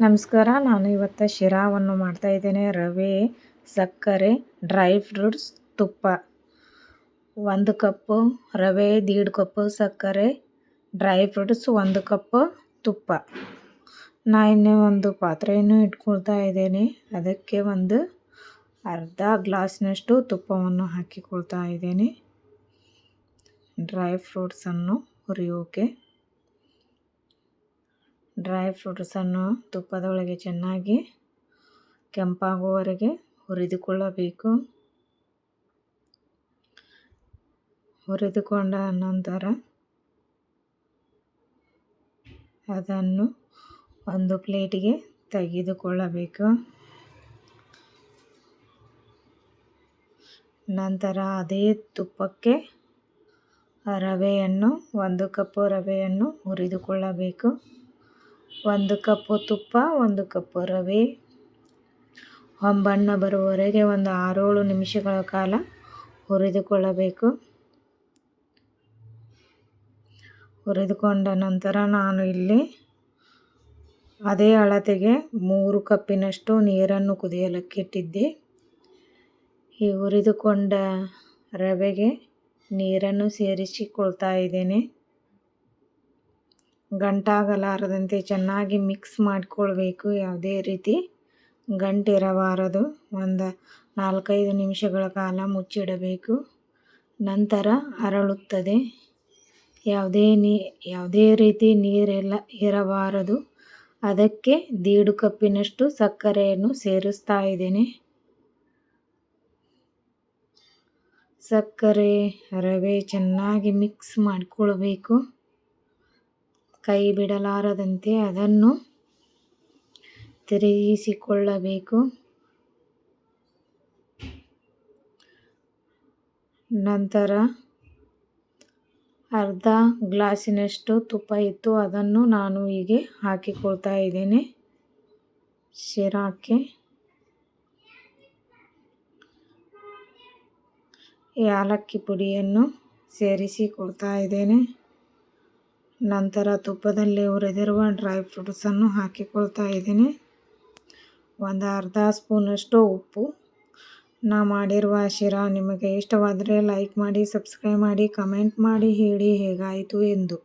ನಮಸ್ಕಾರ, ನಾನು ಇವತ್ತು ಶಿರಾವನ್ನು ಮಾಡ್ತಾ ಇದ್ದೇನೆ. ರವೆ, ಸಕ್ಕರೆ, ಡ್ರೈ ಫ್ರೂಟ್ಸ್, ತುಪ್ಪ. ಒಂದು ಕಪ್ಪು ರವೆ, ದೀಡ್ ಕಪ್ಪು ಸಕ್ಕರೆ, ಡ್ರೈ ಫ್ರೂಟ್ಸ್, ಒಂದು ಕಪ್ಪು ತುಪ್ಪ. ನಾ ಇನ್ನೇ ಒಂದು ಪಾತ್ರೆಯನ್ನು ಇಟ್ಕೊಳ್ತಾ ಇದ್ದೇನೆ. ಅದಕ್ಕೆ ಒಂದು ಅರ್ಧ ಗ್ಲಾಸ್ನಷ್ಟು ತುಪ್ಪವನ್ನು ಹಾಕಿಕೊಳ್ತಾ ಇದ್ದೇನೆ. ಡ್ರೈ ಫ್ರೂಟ್ಸನ್ನು ಹುರಿಯೋಕೆ. ಡ್ರೈ ಫ್ರೂಟ್ಸನ್ನು ತುಪ್ಪದೊಳಗೆ ಚೆನ್ನಾಗಿ ಕೆಂಪಾಗುವವರೆಗೆ ಹುರಿದುಕೊಳ್ಳಬೇಕು. ಹುರಿದುಕೊಂಡ ನಂತರ ಅದನ್ನು ಒಂದು ಪ್ಲೇಟಿಗೆ ತೆಗೆದುಕೊಳ್ಳಬೇಕು. ನಂತರ ಅದೇ ತುಪ್ಪಕ್ಕೆ ರವೆಯನ್ನು, ಒಂದು ಕಪ್ಪು ರವೆಯನ್ನು ಹುರಿದುಕೊಳ್ಳಬೇಕು. ಒಂದು ಕಪ್ಪು ತುಪ್ಪ, ಒಂದು ಕಪ್ಪು ರವೆ. ಹೊಂಬಣ್ಣ ಬರುವವರೆಗೆ ಒಂದು ಆರೇಳು ನಿಮಿಷಗಳ ಕಾಲ ಹುರಿದುಕೊಳ್ಳಬೇಕು. ಹುರಿದುಕೊಂಡ ನಂತರ ನಾನು ಇಲ್ಲಿ ಅದೇ ಅಳತೆಗೆ ಮೂರು ಕಪ್ಪಿನಷ್ಟು ನೀರನ್ನು ಕುದಿಯಲಕ್ಕಿಟ್ಟಿದ್ದೆ. ಈ ಹುರಿದುಕೊಂಡ ರವೆಗೆ ನೀರನ್ನು ಸೇರಿಸಿಕೊಳ್ತಾ ಇದ್ದೇನೆ. ಗಂಟಾಗಲಾರದಂತೆ ಚೆನ್ನಾಗಿ ಮಿಕ್ಸ್ ಮಾಡಿಕೊಳ್ಬೇಕು. ಯಾವುದೇ ರೀತಿ ಗಂಟಿರಬಾರದು ಒಂದು ನಾಲ್ಕೈದು ನಿಮಿಷಗಳ ಕಾಲ ಮುಚ್ಚಿಡಬೇಕು. ನಂತರ ಅರಳುತ್ತದೆ. ಯಾವುದೇ ನೀ, ಯಾವುದೇ ರೀತಿ ನೀರೆಲ್ಲ ಇರಬಾರದು ಅದಕ್ಕೆ ದೀಡು ಕಪ್ಪಿನಷ್ಟು ಸಕ್ಕರೆಯನ್ನು ಸೇರಿಸ್ತಾ ಇದ್ದೇನೆ. ಸಕ್ಕರೆ, ರವೆ ಚೆನ್ನಾಗಿ ಮಿಕ್ಸ್ ಮಾಡಿಕೊಳ್ಬೇಕು. ಕೈ ಬಿಡಲಾರದಂತೆ ಅದನ್ನು ತಿರುಗಿಸಿಕೊಳ್ಳಬೇಕು. ನಂತರ ಅರ್ಧ ಗ್ಲಾಸಿನಷ್ಟು ತುಪ್ಪ ಇತ್ತು, ಅದನ್ನು ನಾನು ಹೀಗೆ ಹಾಕಿಕೊಳ್ತಾ ಇದ್ದೇನೆ. ಶಿರಾಕ್ಕೆ ಏಲಕ್ಕಿ ಪುಡಿಯನ್ನು ಸೇರಿಸಿ ಕೊಡ್ತಾ ಇದ್ದೇನೆ. ನಂತರ ತುಪ್ಪದಲ್ಲಿ ಹುರಿದಿರುವ ಡ್ರೈ ಫ್ರೂಟ್ಸನ್ನು ಹಾಕಿಕೊಳ್ತಾ ಇದ್ದೀನಿ. ಒಂದು ಅರ್ಧ ಸ್ಪೂನಷ್ಟು ಉಪ್ಪು. ನಾ ಮಾಡಿರುವ ಶಿರಾ ನಿಮಗೆ ಇಷ್ಟವಾದರೆ ಲೈಕ್ ಮಾಡಿ, ಸಬ್ಸ್ಕ್ರೈಬ್ ಮಾಡಿ, ಕಮೆಂಟ್ ಮಾಡಿ, ಹೇಳಿ ಹೇಗಾಯಿತು ಎಂದು.